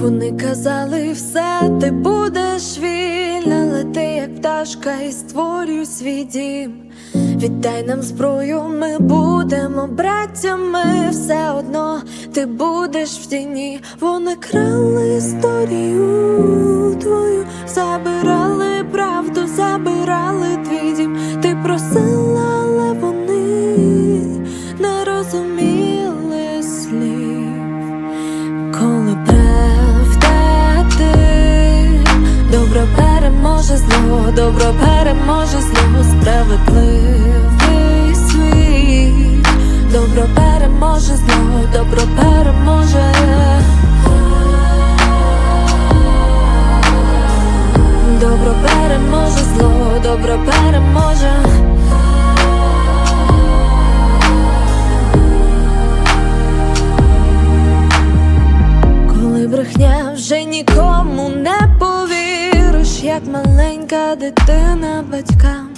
Вони казали, все, ти будеш вільна, лети, як пташка, і створюй свій дім. Віддай нам зброю, ми будемо браттями, все одно ти будеш в тіні. Вони крали історію твою, забирали правду, забирали переможе зло, добро переможе зло, справедливий світ, добро переможе зло, добро переможе. Добро переможе зло, добро переможе. Коли брехня вже нікому не повіриш, як маленька дитина батькам,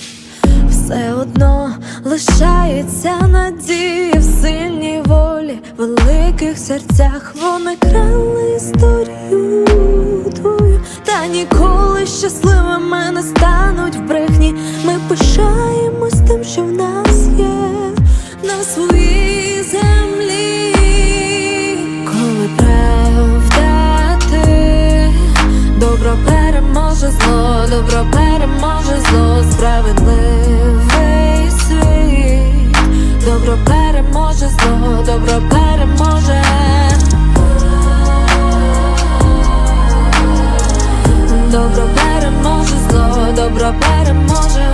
все одно лишається надії в сильній волі, в великих серцях вони крали історію твою, та ніколи щасливими не стануть в брехні. Ми пишаємось тим, що в нас добро переможе зло, справедливий світ, добро переможе зло, добро переможе. Добро переможе зло, добро переможе.